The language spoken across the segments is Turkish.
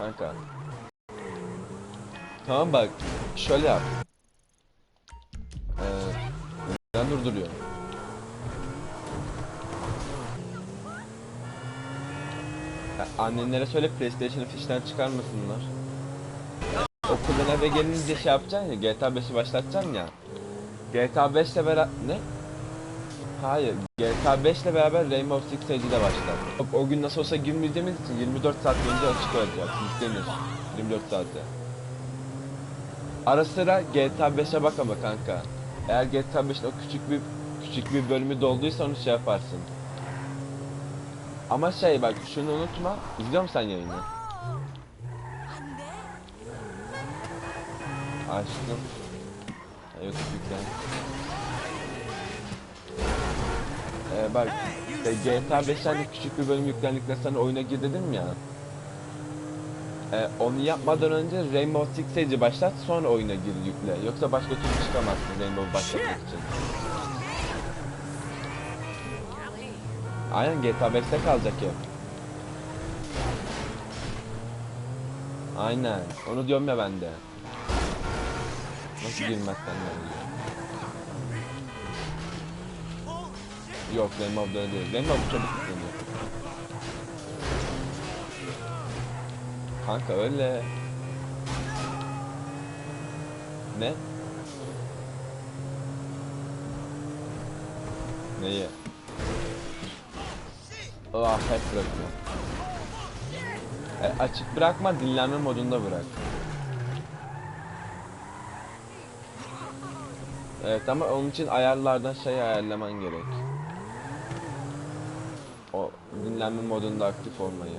Kanka. Tamam bak. Şöyle yap. Ee, neden durduruyor? Ya annenlere söyle PlayStation'ı fişten çıkarmasınlar. Okuldan eve gelince şey yapacaksın ya GTA 5'i başlatacaksın ya. GTA 5 ile beraber ne? Hayır. GTA 5 ile beraber Rainbow Six Siege'i de başlar. O, gün nasıl olsa girmeyeceğimiz için 24 saat önce açık olacak. Yüklenir. 24 saate. Ara sıra GTA 5'e bak ama kanka. Eğer GTA 5'in o küçük bir küçük bir bölümü dolduysa onu şey yaparsın. Ama şey bak şunu unutma. İzliyor musun sen yayını? Açtım. Evet yüklen. Ee, bak GTA 5'ten de küçük bir bölüm yüklendikten sonra oyuna gir dedim ya. Ee, onu yapmadan önce Rainbow Six Siege'i başlat sonra oyuna gir yükle. Yoksa başka türlü çıkamazsın Rainbow başlatmak için. Aynen GTA 5'te kalacak ya. Aynen. Onu diyorum ya ben de. Nasıl girmezsen ne oluyor? Yok Rainbow'da öyle değil. Rainbow çabuk yükleniyor. Kanka öyle. Ne? Neyi? Ah hep bırakıyor. E, açık bırakma dinlenme modunda bırak. Evet ama onun için ayarlardan şey ayarlaman gerek. O dinlenme modunda aktif olmayı.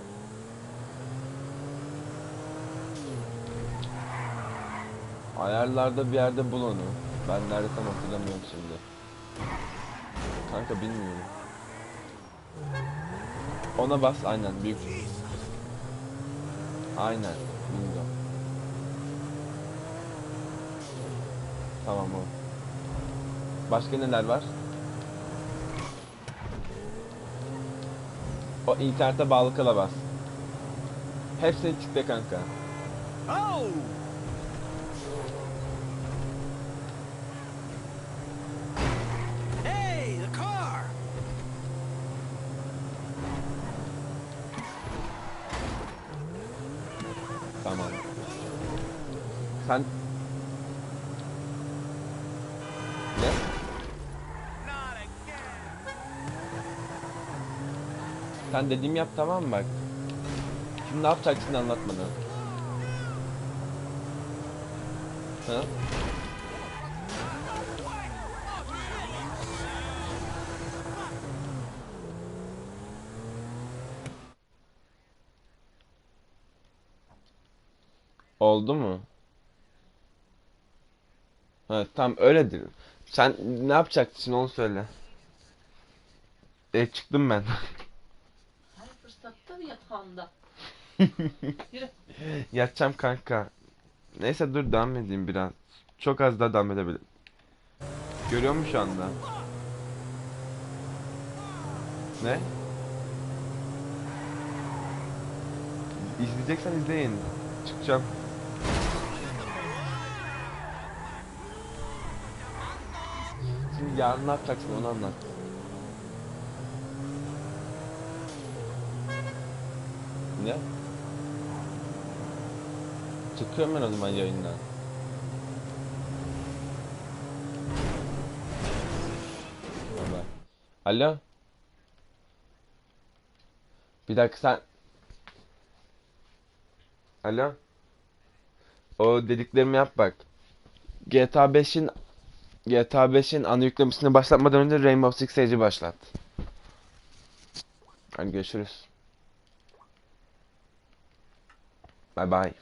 Ayarlarda bir yerde bul onu. Ben nerede tam hatırlamıyorum şimdi. Kanka bilmiyorum. Ona bas aynen büyük. Aynen. Bingo. Tamam o. Başka neler var? İnternete bağlı kala bas. Hepsini tıkla kanka. Oh! Hey, the car! Tamam. Sen... Sen dediğimi yap tamam mı bak. Şimdi ne yapacaksın anlatmadan. Ha? Oldu mu? Ha tam öyledir. Sen ne yapacaksın onu söyle. E çıktım ben. Yatağında. Yürü. Yatacağım kanka. Neyse dur devam edeyim biraz. Çok az daha devam edebilirim. Görüyor musun şu anda? Ne? İzleyeceksen izleyin. Çıkacağım. Şimdi yarın ne yapacaksın onu anlat. Ne? Çıkıyorum ben o zaman yayından. Alo? Bir dakika sen... Alo? O dediklerimi yap bak. GTA 5'in GTA 5'in ana yüklemesini başlatmadan önce Rainbow Six Siege'i başlat. Hadi görüşürüz. Bye bye.